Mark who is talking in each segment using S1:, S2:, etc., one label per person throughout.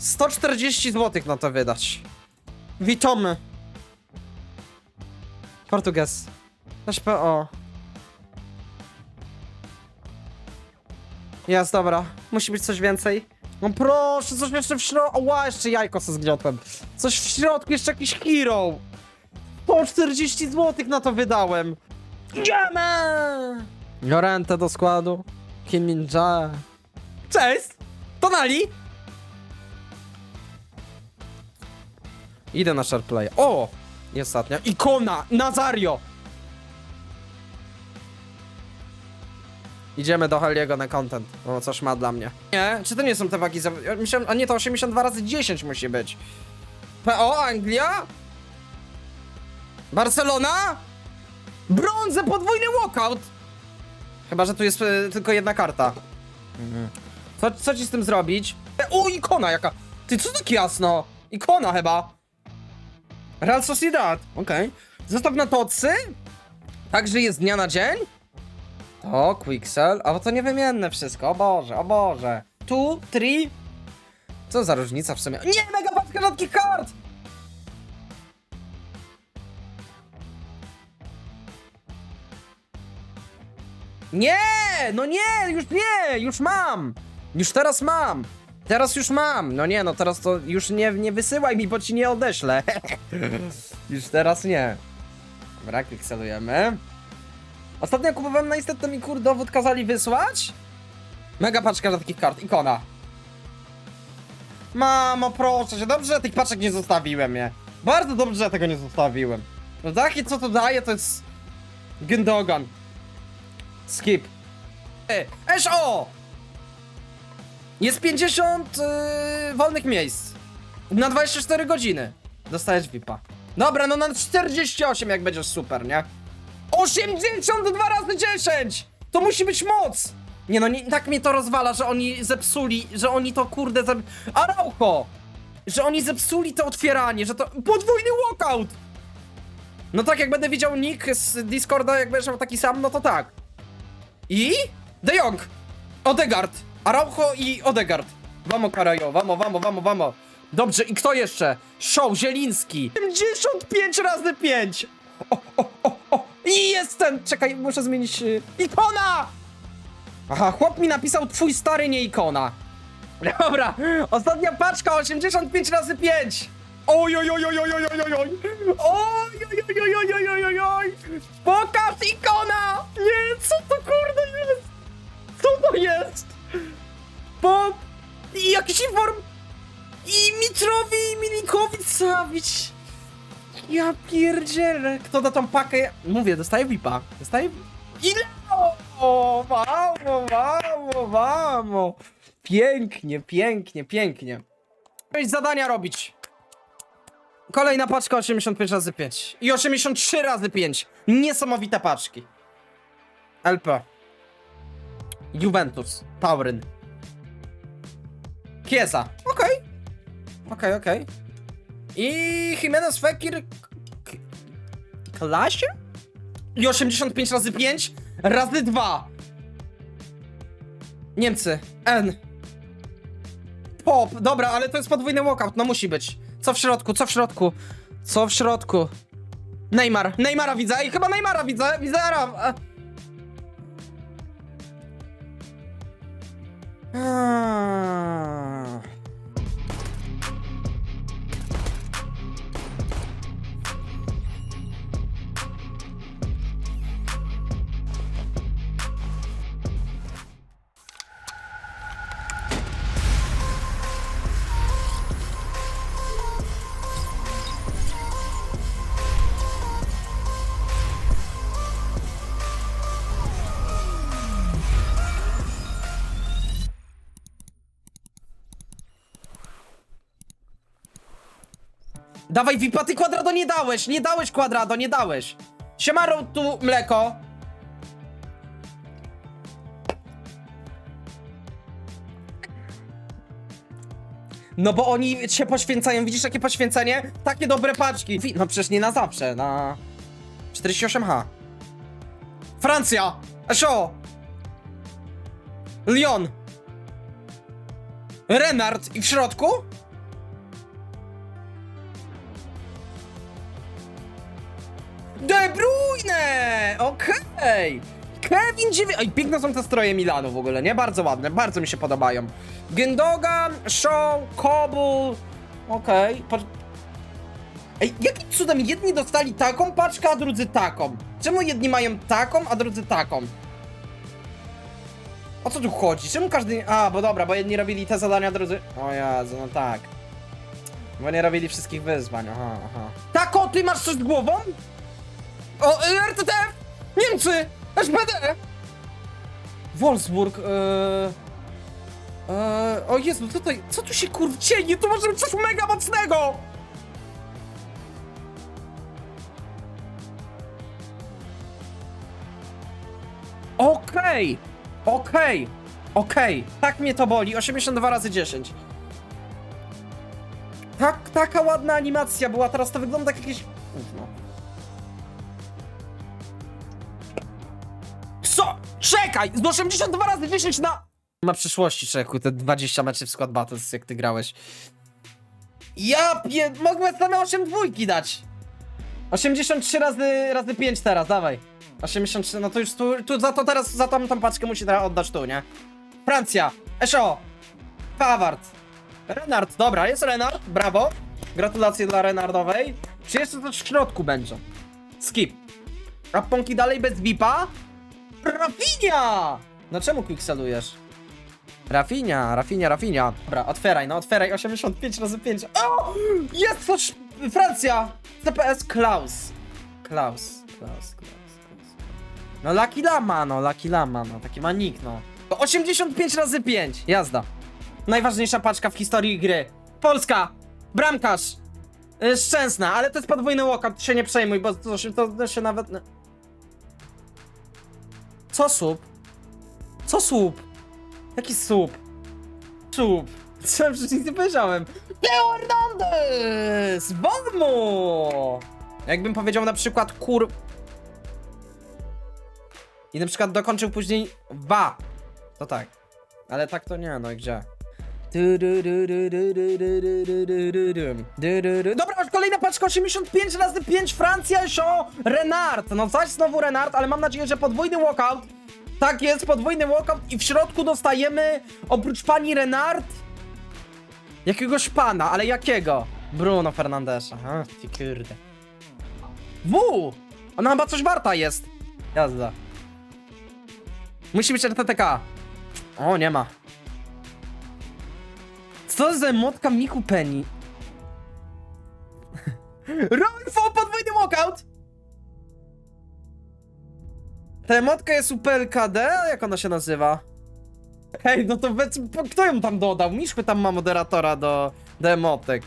S1: 140 zł na to wydać. Witamy. Portuges. HPO. Jest, dobra. Musi być coś więcej. No proszę, coś jeszcze w środku. Ła, jeszcze jajko se zgniotłem. Coś w środku, jeszcze jakiś hero. 140 zł na to wydałem. Idziemy! Llorente do składu. Kim Min Jae. Cześć! Tonali! Idę na SharePlay. O! I ostatnia. Ikona! Nazario! Idziemy do Heliego na content. O, coś ma dla mnie. Nie, czy to nie są te wagi za... Myślałem, a nie, to 82 razy 10 musi być. PO, Anglia? Barcelona? Brązę, podwójny walkout! Chyba, że tu jest e, tylko jedna karta. Co, co ci z tym zrobić? E, O, ikona jaka! Ty, co tak jasno? Ikona chyba. Real Sociedad, okej. Zostaw na tocy. Także jest dnia na dzień. To, Quicksell. A bo to niewymienne wszystko, o Boże, o Boże. Tu, three. Co za różnica w sumie? Nie, mega paczka rzadkich kart! Nie! No nie! Już nie! Już mam! Już teraz mam! Teraz już mam! No nie, no teraz to już nie, nie wysyłaj mi, bo ci nie odeślę. już teraz nie. Dobra, pikselujemy. Ostatnio kupowałem na Instant, to mi kurde dowód kazali wysłać. Mega paczka rzadkich kart, ikona. Mamo, proszę cię, dobrze, że tych paczek nie zostawiłem, nie? Bardzo dobrze, że tego nie zostawiłem. No takie, co to daje, to jest... Gündogan. Skip. E, SO! Jest 50 yy, wolnych miejsc. Na 24 godziny. Dostajesz VIPa. Dobra, no na 48 jak będziesz super, nie? 82 razy 10! To musi być moc! Nie no, nie, tak mnie to rozwala, że oni zepsuli, że oni to kurde zep... Araujo! Że oni zepsuli to otwieranie, że to... Podwójny walkout! No tak, jak będę widział nick z Discorda, jak będziesz taki sam, no to tak. I? De Jong! Odegaard! Araujo i Odegaard. Vamo, Karajo, vamo, vamo, vamo, vamo. Dobrze, i kto jeszcze? Show, Zieliński. 75 razy 5! O, o, o, o! I jest ten! Czekaj, muszę zmienić... y, Ikona! Aha, chłop mi napisał twój stary, nie ikona. Dobra, ostatnia paczka 85 razy 5! Oj, oj, oj, oj, oj, oj, oj, oj, oj, oj, oj, oj, oj, oj, oj, oj, oj, pokaż ikona! Nie, co to kurde jest? Co to jest? I jakiś inform... I Mitrowi, i Milinkowi. Ja pierdzielę. Kto da tą pakę? Mówię, dostaję VIPa. Dostaję... Ile? O, vamo, vamo, vamo. Pięknie, pięknie, pięknie. Mieć zadania robić. Kolejna paczka 85 razy 5 i 83 razy 5. Niesamowite paczki. LP. Juventus. Tauryn. Kiesa. Okej. Okej, okej. I Jimenez Fekir... K- Klasie? I 85 razy 5 razy 2. Niemcy. N. Pop. Dobra, ale to jest podwójny walkout. No musi być. Co w środku? Co w środku? Co w środku? Neymar. Neymara widzę. Ej, chyba Neymara widzę. Widzę Ara. a-. Dawaj VIPa, ty kwadrado nie dałeś, nie dałeś kwadrado, nie dałeś. Siemaro tu mleko. No bo oni się poświęcają, widzisz jakie poświęcenie? Takie dobre paczki. No przecież nie na zawsze, na 48H. Francja! Esho! Lyon! Renard i w środku? Bruyne! Okej! Kevin 9... Oj, piękne są te stroje Milanu w ogóle, nie? Bardzo ładne, bardzo mi się podobają. Gündogan, Shaw, Kobul... Okej, okay. Ej, jakim cudem jedni dostali taką paczkę, a drudzy taką? Czemu jedni mają taką, a drudzy taką? O co tu chodzi? Czemu każdy... A, bo dobra, bo jedni robili te zadania, drudzy... O Jezu, no tak. Bo nie robili wszystkich wyzwań, aha, aha. Tako, ty masz coś z głową? O, y, RTTF! Niemcy! SPD! Wolfsburg, yy... Yy, o Jezu, to, co tu się kurw dzieje? To może być coś mega mocnego! Okej, okej, okej. Tak mnie to boli, 82 razy 10. Tak, taka ładna animacja była, teraz to wygląda jak jakieś... Gówno. Co? Czekaj! Z 82 razy 10 na... Ma przyszłości, Czeku, te 20 meczy w Squad Battles, jak ty grałeś. Ja pie... Mogłem same 8 dwójki dać. 83 razy, razy 5 teraz, dawaj. 83, no to już tu, tu za to teraz, za tą, paczkę musi teraz oddać tu, nie? Francja, Esho, Pawart, Renard, dobra, jest Renard, brawo. Gratulacje dla Renardowej. Czy jeszcze coś w środku będzie? Skip. A Ponki dalej bez VIPa? Rafinia! No czemu quickselujesz? Rafinia, Rafinia, Rafinia. Dobra, otwieraj, no otwieraj, 85 razy 5. O! Jest coś! Francja! CPS Klaus. Klaus, Klaus, Klaus, Klaus. No Lucky Lama, no Lucky Lama, no taki ma nick, no. 85 razy 5, jazda. Najważniejsza paczka w historii gry. Polska! Bramkarz! Yy, Szczęsna, ale to jest podwójny walkout, się nie przejmuj, bo to się, to się nawet... Co słup? Co słup? Jaki słup? Słup. Ja przecież nic nie powiedziałem? Leo Hernandez! Wolmo! Jakbym powiedział na przykład kur... I na przykład dokończył później wa. To tak. Ale tak to nie, no i gdzie? Dobra, już kolejna paczka 85 razy 5 Francja Show Renard. No zaś znowu Renard, ale mam nadzieję, że podwójny walkout. Tak jest, podwójny walkout i w środku dostajemy oprócz pani Renard jakiegoś pana, ale jakiego? Bruno Fernandesza. Aha, ty kurde. W! Ona chyba coś warta jest. Jazda. Musi być RTTK. O, nie ma. Co za emotka Michu Penny? Rolfo, podwójny walkout! Ta emotka jest UPLKD? Jak ona się nazywa? Hej, no to po- kto ją tam dodał? Miszły tam ma moderatora do, do emotek.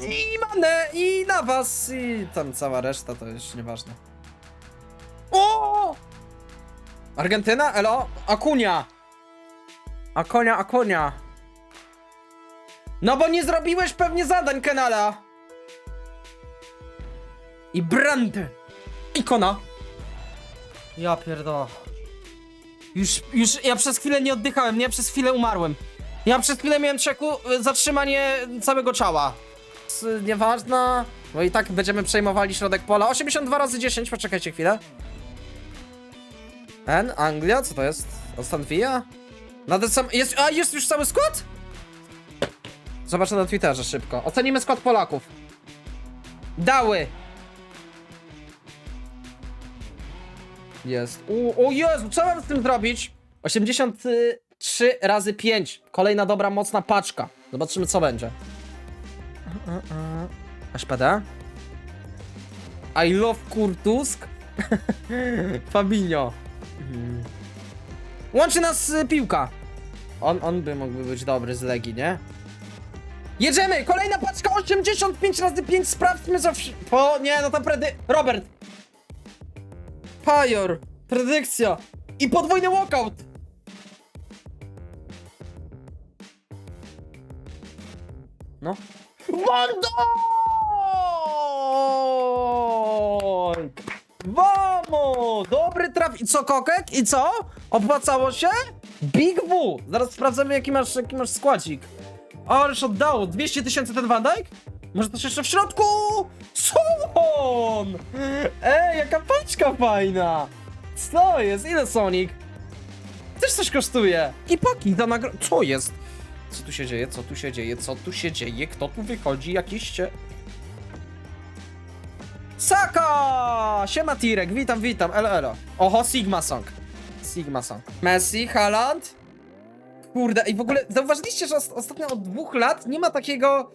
S1: I manę, i na was, i tam cała reszta, to już nieważne. O! Argentyna? Elo? Akunia! Akonia, Akonia. No bo nie zrobiłeś pewnie zadań, Kenala. I Brand. Ikona. Ja pierdolę. Już, już, ja przez chwilę nie oddychałem, nie? Przez chwilę umarłem. Ja przez chwilę miałem czeku y, zatrzymanie całego ciała. S- Nieważne, bo i tak będziemy przejmowali środek pola. 82 razy 10, poczekajcie chwilę. N, Anglia, co to jest? Aston Villa? Na sam... Jest, a, jest już cały skład? Zobaczę na Twitterze szybko. Ocenimy skład Polaków. Dały. Jest. U, o Jezu, co mam z tym zrobić? 83 razy 5. Kolejna dobra, mocna paczka. Zobaczymy, co będzie. SPD? I love Kurtusk. Fabinho. Łączy nas y, piłka. On, on by mógłby być dobry z Legii, nie? Jedziemy! Kolejna paczka 85 razy 5 Sprawdźmy za wsi... Po... Nie, no to predy... Robert! Pajor! Predykcja! I podwójny walkout! No. Dijk! Vamos! Dobry traf... I co, Kokek? I co? Opłacało się? Big W! Zaraz sprawdzamy, jaki masz, jaki masz składzik. Już oddało. 200 tysięcy ten Van? Może też jeszcze w środku? Son! Ej, jaka paczka fajna! Co jest? Ile Sonic? Też coś kosztuje. I paki za nagro... Co jest? Co tu się dzieje? Co tu się dzieje? Co tu się dzieje? Kto tu wychodzi? Jakiś cie... Saka! Siema Tirek, witam, witam, elo, elo. Oho, Sigma Song. Sigma Song. Messi, Haaland. Kurde, i w ogóle zauważyliście, że os- ostatnio od dwóch lat nie ma takiego...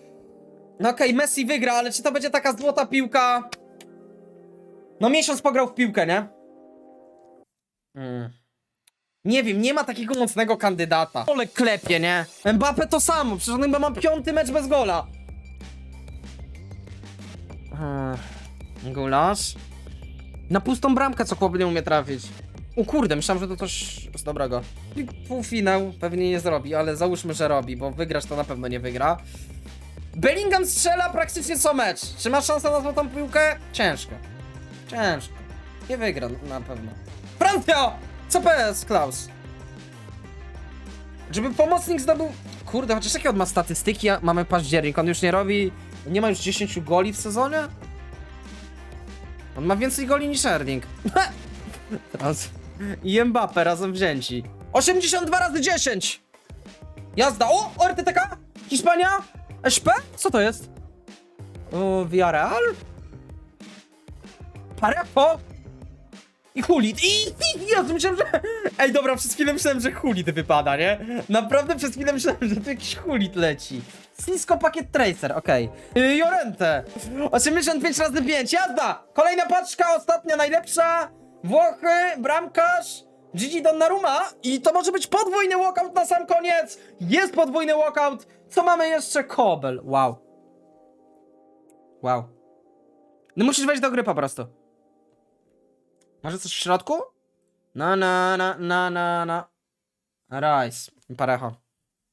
S1: No okej, Messi wygra, ale czy to będzie taka złota piłka? No miesiąc pograł w piłkę, nie? Mm. Nie wiem, nie ma takiego mocnego kandydata. Ole klepie, nie? Mbappe to samo, przecież on chyba ma piąty mecz bez gola. Ech, Gulasz? Na pustą bramkę co chłop nie umie trafić. O kurde, myślałem, że to coś z dobrego. Półfinał pewnie nie zrobi, ale załóżmy, że robi, bo wygrać to na pewno nie wygra. Bellingham strzela praktycznie co mecz. Czy ma szansę na złotą piłkę? Ciężko. Ciężko. Nie wygra na pewno. Francja! Co PS, Klaus? Żeby pomocnik zdobył... Kurde, chociaż jakie on ma statystyki? Mamy październik, on już nie robi... Nie ma już 10 goli w sezonie? On ma więcej goli niż Erling. Teraz. I Mbappe razem wzięci. 82 razy 10! Jazda! O! RTTK! Hiszpania? SP? Co to jest? O, Villarreal? Parejo? I Hulit. I, i ja myślałem, że... Ej, dobra, przez chwilę myślałem, że Hulit wypada, nie? Naprawdę przez chwilę myślałem, że tu jakiś Hulit leci. Cisco Packet Tracer, okej. Okay. Jorente. 85 razy 5, jazda! Kolejna paczka, ostatnia, najlepsza. Włochy, bramkarz. Gigi Donnarumma i to może być podwójny walkout na sam koniec. Jest podwójny walkout. Co mamy jeszcze? Kobel. Wow. Wow. No musisz wejść do gry po prostu. Może coś w środku? Na na na na na na. Rice. Parejo.